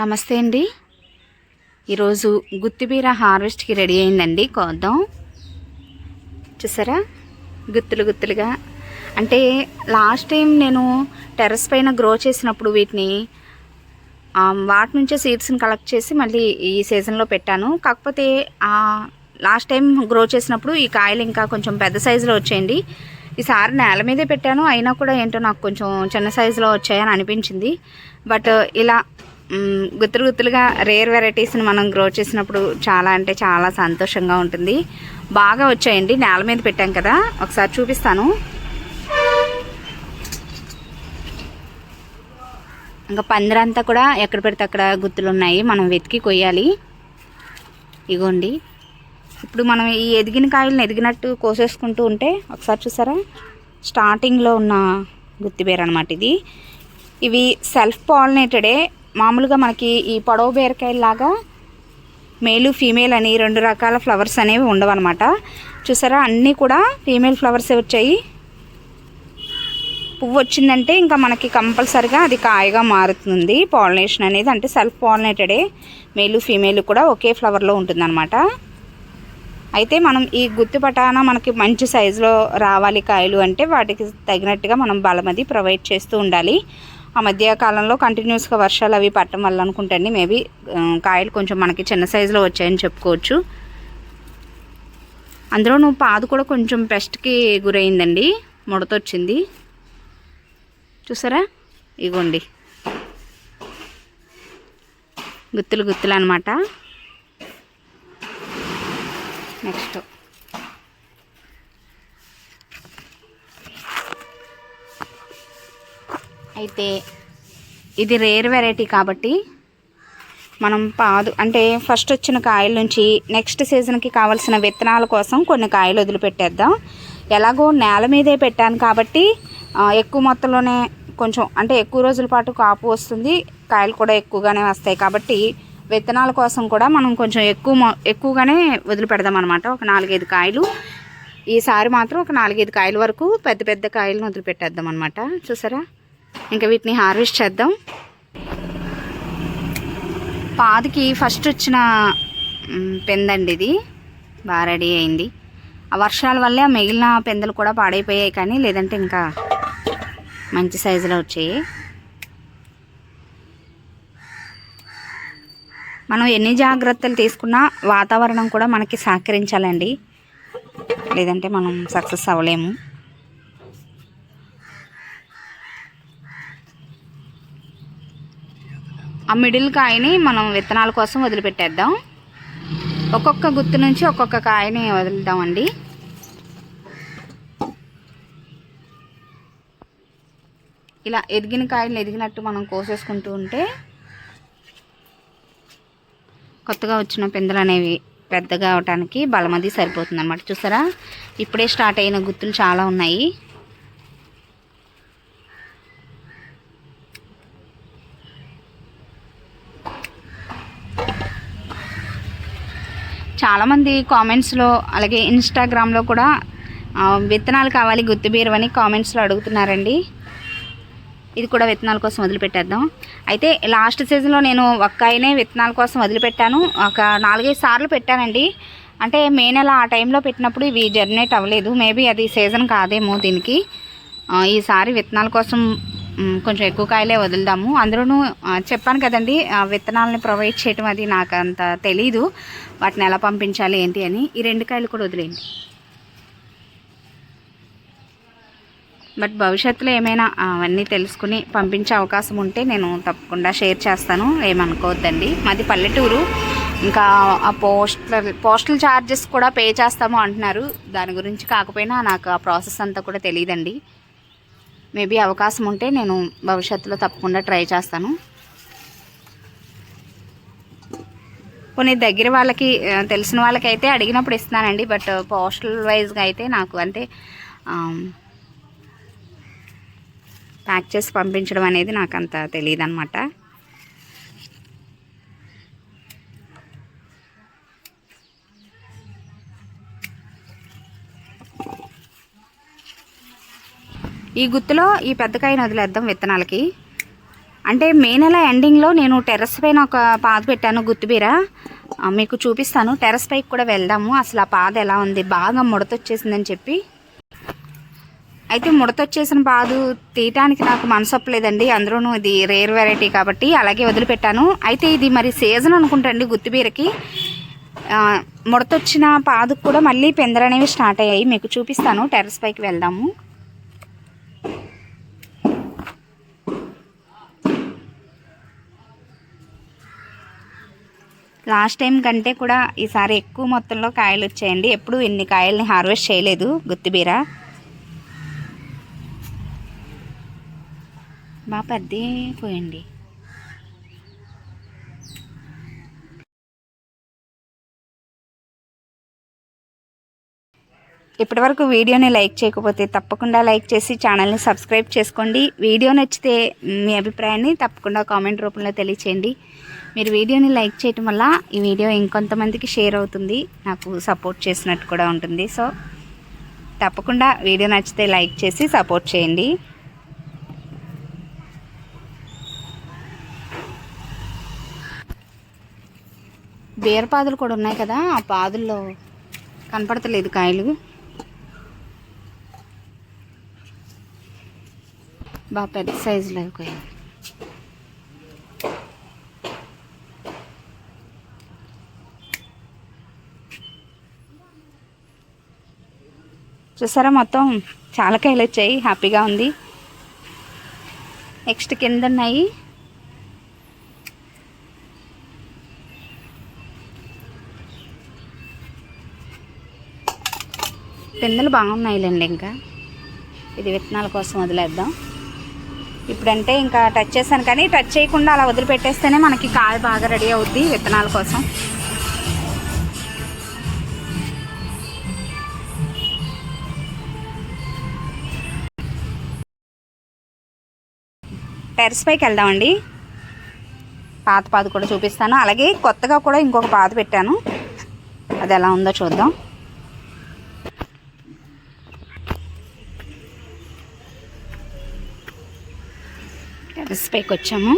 నమస్తే అండి. ఈరోజు గుత్తిబీర హార్వెస్ట్కి రెడీ అయిందండి. కోద్దాం. చూసారా? గుత్తులు గుత్తులుగా. అంటే లాస్ట్ టైం నేను టెర్రస్ పైన గ్రో చేసినప్పుడు వీటిని వాటి నుంచే సీడ్స్ని కలెక్ట్ చేసి మళ్ళీ ఈ సీజన్లో పెట్టాను. కాకపోతే లాస్ట్ టైం గ్రో చేసినప్పుడు ఈ కాయలు ఇంకా కొంచెం పెద్ద సైజులో వచ్చాయండి. ఈసారి నేల మీదే పెట్టాను. అయినా కూడా ఏంటో నాకు కొంచెం చిన్న సైజులో వచ్చాయని అనిపించింది. బట్ ఇలా గుత్తులు గుత్తులుగా రేర్ వెరైటీస్ని మనం గ్రో చేసినప్పుడు చాలా అంటే చాలా సంతోషంగా ఉంటుంది. బాగా వచ్చాయండి. నేల మీద పెట్టాం కదా. ఒకసారి చూపిస్తాను. ఇంకా పందిరంతా కూడా ఎక్కడ పెడితే అక్కడ గుత్తులు ఉన్నాయి. మనం వెతికి కొయ్యాలి. ఇగోండి. ఇప్పుడు మనం ఈ ఎదిగిన కాయలను ఎదిగినట్టు కోసేసుకుంటూ ఉంటే ఒకసారి చూసారా? స్టార్టింగ్లో ఉన్న గుత్తి పేరు అనమాట ఇది. ఇవి సెల్ఫ్ పాలినేటెడే మామూలుగా మనకి ఈ పొడవు బీరకాయలాగా మేలు ఫీమేల్ అని రెండు రకాల ఫ్లవర్స్ అనేవి ఉండవన్నమాట. చూసారా? అన్నీ కూడా ఫీమేల్ ఫ్లవర్సే వచ్చాయి. పువ్వు వచ్చిందంటే ఇంకా మనకి కంపల్సరిగా అది కాయగా మారుతుంది. పాలినేషన్ అనేది అంటే సెల్ఫ్ పాలినేటెడే మేలు ఫీమేల్ కూడా ఒకే ఫ్లవర్లో ఉంటుందన్నమాట. అయితే మనం ఈ గుత్తి పటాన మనకి మంచి సైజులో రావాలి కాయలు అంటే వాటికి తగినట్టుగా మనం బలం అది ప్రొవైడ్ చేస్తూ ఉండాలి. ఆ మధ్య కాలంలో కంటిన్యూస్గా వర్షాలు అవి పట్టడం వల్ల అనుకుంటండి. మేబీ కాయలు కొంచెం మనకి చిన్న సైజులో వచ్చాయని చెప్పుకోవచ్చు. అందులోనూ పాదు కూడా కొంచెం పెస్ట్కి గురైందండి. ముడతొచ్చింది. చూసారా? ఇగోండి. గుత్తులు గుత్తులు అనమాట నెక్స్ట్ అయితే ఇది రేర్ వెరైటీ కాబట్టి మనం పాదు అంటే ఫస్ట్ వచ్చిన కాయల నుంచి నెక్స్ట్ సీజన్కి కావాల్సిన విత్తనాల కోసం కొన్ని కాయలు వదిలిపెట్టేద్దాం. ఎలాగో నేల మీదే పెట్టాను కాబట్టి ఎక్కువ మొత్తంలోనే కొంచెం అంటే ఎక్కువ రోజుల పాటు కాపు వస్తుంది కాయలు కూడా ఎక్కువగానే వస్తాయి కాబట్టి విత్తనాల కోసం కూడా మనం కొంచెం ఎక్కువ ఎక్కువగానే వదిలిపెడదాం అనమాట ఒక నాలుగైదు కాయలు. ఈసారి మాత్రం ఒక నాలుగైదు కాయల వరకు పెద్ద పెద్ద కాయలను వదిలిపెట్టేద్దాం అనమాట చూసారా? ఇంకా వీటిని హార్వెస్ట్ చేద్దాం. పాదికి ఫస్ట్ వచ్చిన పెందండి ఇది. బాగా రెడీ అయింది. ఆ వర్షాల వల్లే ఆ మిగిలిన పెందలు కూడా పాడైపోయాయి కానీ లేదంటే ఇంకా మంచి సైజులో వచ్చాయి. మనం ఎన్ని జాగ్రత్తలు తీసుకున్నా వాతావరణం కూడా మనకి సహకరించాలండి. లేదంటే మనం సక్సెస్ అవ్వలేము. ఆ మిడిల్ కాయని మనం విత్తనాల కోసం వదిలిపెట్టేద్దాం. ఒక్కొక్క గుత్తు నుంచి ఒక్కొక్క కాయని వదులుదామండి. ఇలా ఎదిగిన కాయలు ఎదిగినట్టు మనం కోసేసుకుంటూ ఉంటే కొత్తగా వచ్చిన పిందెలు అనేవి పెద్దగా అవటానికి బలమది సరిపోతుంది అన్నమాట చూసారా? ఇప్పుడే స్టార్ట్ అయిన గుత్తులు చాలా ఉన్నాయి. చాలామంది కామెంట్స్లో అలాగే ఇన్స్టాగ్రామ్లో కూడా విత్తనాలు కావాలి గుత్తిబీరవని కామెంట్స్లో అడుగుతున్నారండి. ఇది కూడా విత్తనాల కోసం వదిలిపెట్టేద్దాం. అయితే లాస్ట్ సీజన్లో నేను ఒక్కాయనే విత్తనాల కోసం వదిలిపెట్టాను. ఒక నాలుగైదు సార్లు పెట్టానండి. అంటే మే నెల ఆ టైంలో పెట్టినప్పుడు ఇవి జర్నేట్ అవ్వలేదు. మేబీ అది సీజన్ కాదేమో దీనికి. ఈసారి విత్తనాల కోసం కొంచెం ఎక్కువ కాయలే వదులుదాము. అందులోనూ చెప్పాను కదండి విత్తనాలని ప్రొవైడ్ చేయటం అది నాకు అంత తెలీదు. వాటిని ఎలా పంపించాలి ఏంటి అని. ఈ రెండు కాయలు కూడా వదిలేయండి. బట్ భవిష్యత్తులో ఏమైనా అవన్నీ తెలుసుకుని పంపించే అవకాశం ఉంటే నేను తప్పకుండా షేర్ చేస్తాను. ఏమనుకోవద్దండి. మాది పల్లెటూరు. ఇంకా ఆ పోస్టల్ పోస్టల్ ఛార్జెస్ కూడా పే చేస్తాము అంటున్నారు. దాని గురించి కాకపోయినా నాకు ఆ ప్రాసెస్ అంతా కూడా తెలియదండి. మేబీ అవకాశం ఉంటే నేను భవిష్యత్తులో తప్పకుండా ట్రై చేస్తాను. కొన్ని దగ్గర వాళ్ళకి తెలిసిన వాళ్ళకి అయితే అడిగినప్పుడు ఇస్తున్నానండి బట్ పోస్టల్ వైజ్గా అయితే నాకు అంటే ప్యాక్ చేసి పంపించడం అనేది నాకు అంత తెలియదు అనమాట ఈ గుత్తులో ఈ పెద్దకాయ వదిలేద్దాం విత్తనాలకి. అంటే మే నెల ఎండింగ్లో నేను టెర్రస్ పైన ఒక పాద పెట్టాను గుత్తిబీర మీకు చూపిస్తాను. టెర్రస్ పైకి కూడా వెళ్దాము. అసలు ఆ పాద ఎలా ఉంది? బాగా ముడతొచ్చేసిందని చెప్పి. అయితే ముడతొచ్చేసిన పాదు తీయటానికి నాకు మనసొప్పలేదండి అందులోనూ ఇది రేర్ వెరైటీ కాబట్టి అలాగే వదిలిపెట్టాను. అయితే ఇది మరి సీజన్ అనుకుంటండి గుత్తిబీరకి ముడతొచ్చిన పాదుకు కూడా మళ్ళీ పెందరనేవి స్టార్ట్ అయ్యాయి. మీకు చూపిస్తాను. టెర్రస్ పైకి వెళ్దాము. లాస్ట్ టైం కంటే కూడా ఈసారి ఎక్కువ మొత్తంలో కాయలు వచ్చాయండి. ఎప్పుడు ఇన్ని కాయల్ని హార్వెస్ట్ చేయలేదు. గుత్తిబీర బాగా పెద్ద పోయండి. ఇప్పటివరకు వీడియోని లైక్ చేయకపోతే తప్పకుండా లైక్ చేసి ఛానల్ని సబ్స్క్రైబ్ చేసుకోండి. వీడియో నచ్చితే మీ అభిప్రాయాన్ని తప్పకుండా కామెంట్ రూపంలో తెలియచేయండి. మీరు వీడియోని లైక్ చేయటం వల్ల ఈ వీడియో ఇంకొంతమందికి షేర్ అవుతుంది నాకు సపోర్ట్ చేసినట్టు కూడా ఉంటుంది. సో తప్పకుండా వీడియో నచ్చితే లైక్ చేసి సపోర్ట్ చేయండి. బీరపాదులు కూడా ఉన్నాయి కదా ఆ పాదుల్లో కనపడతలేదు కాయలు. బాగా పెద్ద సైజులో కాయలు చూసారా? మొత్తం చాలా కాయలు వచ్చాయి. హ్యాపీగా ఉంది. నెక్స్ట్ కింద ఉన్నాయి. పిందెలు బాగున్నాయిలేండి ఇంకా. ఇది విత్తనాల కోసం వదిలేద్దాం. ఇప్పుడంటే ఇంకా టచ్ చేశాను కానీ టచ్ చేయకుండా అలా వదిలిపెట్టేస్తేనే మనకి కాయ బాగా రెడీ అవుద్ది విత్తనాల కోసం. టెర్రస్ పైకి వెళ్దామండి. పాత పాత కూడా చూపిస్తాను. అలాగే కొత్తగా కూడా ఇంకొక పాత పెట్టాను. అది ఎలా ఉందో చూద్దాం. టెర్రస్ పైకి వచ్చాము.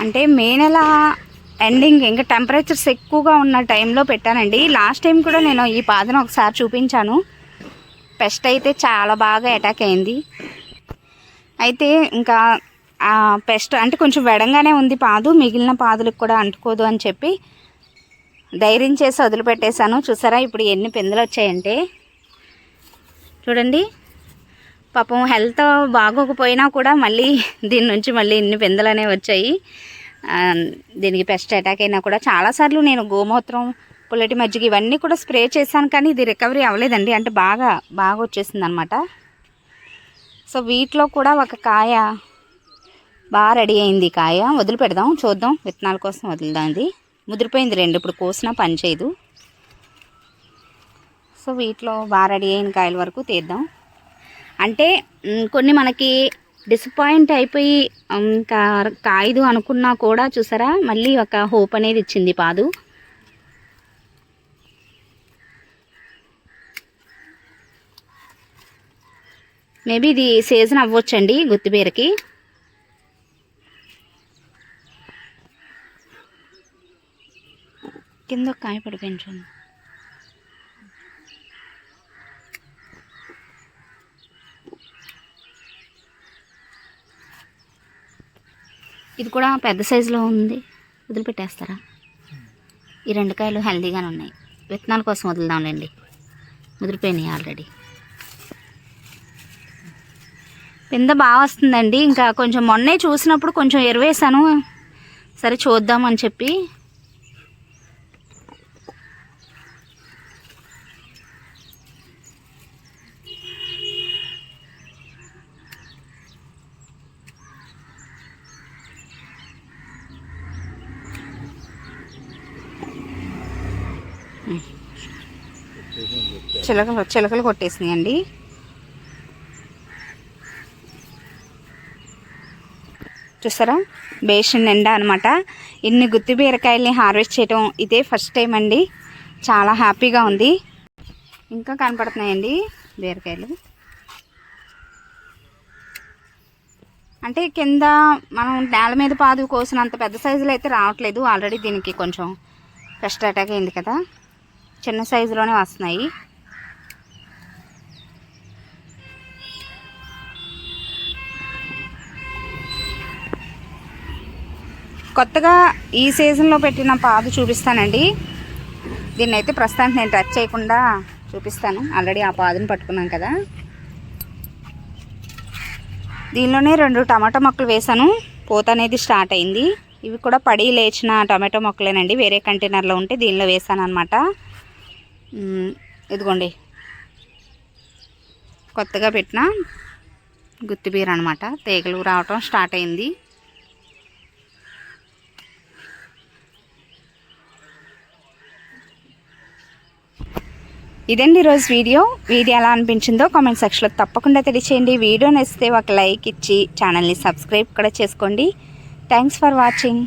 అంటే మే నెల ఎండింగ్ ఇంకా టెంపరేచర్స్ ఎక్కువగా ఉన్న టైంలో పెట్టానండి. లాస్ట్ టైం కూడా నేను ఈ పాదను ఒకసారి చూపించాను. పెస్ట్ అయితే చాలా బాగా అటాక్ అయింది. అయితే ఇంకా పెస్ట్ అంటే కొంచెం వెడంగానే ఉంది పాదు. మిగిలిన పాదులకు కూడా అంటుకోదు అని చెప్పి ధైర్యం చేసి వదిలిపెట్టేశాను. చూసారా ఇప్పుడు ఎన్ని పిందెలు వచ్చాయంటే. చూడండి. పాపం హెల్త్ బాగోకపోయినా కూడా మళ్ళీ దీని నుంచి మళ్ళీ ఇన్ని పిందెలు అనేవి వచ్చాయి. దీనికి పెస్ట్ అటాక్ అయినా కూడా చాలాసార్లు నేను గోమూత్రం పుల్లటి మజ్జిగ ఇవన్నీ కూడా స్ప్రే చేశాను కానీ ఇది రికవరీ అవ్వలేదండి. అంటే బాగా బాగా వచ్చేసింది అనమాట సో వీటిలో కూడా ఒక కాయ బాగా రెడీ అయింది కాయ కాయ. వదిలిపెడదాం చూద్దాం. విత్తనాల కోసం వదులుదాం ఇది ముదిరిపోయింది రెండు ఇప్పుడు కోసినా పని చేయదు. సో వీటిలో బాగా రెడీ అయిన కాయల వరకు తీద్దాం. అంటే కొన్ని మనకి డిసప్పాయింట్ అయిపోయి ఇంకా కాయదు అనుకున్నా కూడా చూసారా? మళ్ళీ ఒక హోప్ అనేది ఇచ్చింది పాదు. మేబీ ఇది సీజన్ అవ్వచ్చండి గుత్తిబీరకి కింద ఒక కాయ పడిపోయింది ఇది కూడా పెద్ద సైజులో ఉంది. వదిలిపెట్టేస్తారా? ఈ రెండు కాయలు హెల్దీగానే ఉన్నాయి. విత్తనాల కోసం వదులుదాంలేండి. ముదిరిపోయినాయి ఆల్రెడీ. పింద బాగా వస్తుందండి. ఇంకా కొంచెం మొన్నే చూసినప్పుడు కొంచెం ఎరువేసాను సరే చూద్దామని చెప్పి చిలకలు చిలకలు కొట్టేసినాయండి. చూసారా? బేషన్ నిండా అనమాట ఇన్ని గుత్తి బీరకాయల్ని హార్వెస్ట్ చేయటం ఇదే ఫస్ట్ టైం అండి. చాలా హ్యాపీగా ఉంది. ఇంకా కనపడుతున్నాయండి బీరకాయలు. అంటే కింద మనం నేల మీద పాదు కోసినంత పెద్ద సైజులో అయితే రావట్లేదు. ఆల్రెడీ దీనికి కొంచెం ఫస్ట్ అటాక్ అయింది కదా. చిన్న సైజులోనే వస్తున్నాయి. కొత్తగా ఈ సీజన్లో పెట్టిన పాదు చూపిస్తానండి. దీన్ని అయితే ప్రస్తుతానికి నేను టచ్ చేయకుండా చూపిస్తాను. ఆల్రెడీ ఆ పాదుని పట్టుకున్నాను కదా. దీనిలోనే రెండు టమాటో మొక్కలు వేసాను పూత అనేది స్టార్ట్ అయింది. ఇవి కూడా పడి లేచిన టమాటో మొక్కలేనండి. వేరే కంటైనర్లో ఉంటే దీనిలో వేసాను అనమాట ఇదిగోండి. కొత్తగా పెట్టిన గుత్తిబీర అనమాట తీగలు రావటం స్టార్ట్ అయింది. ఇదండి ఈరోజు వీడియో? వీడియో ఎలా అనిపించిందో కామెంట్ సెక్షన్లో తప్పకుండా తెలియచేయండి. వీడియో నచ్చితే ఒక లైక్ ఇచ్చి ఛానల్ని సబ్స్క్రైబ్ కూడా చేసుకోండి. Thanks for watching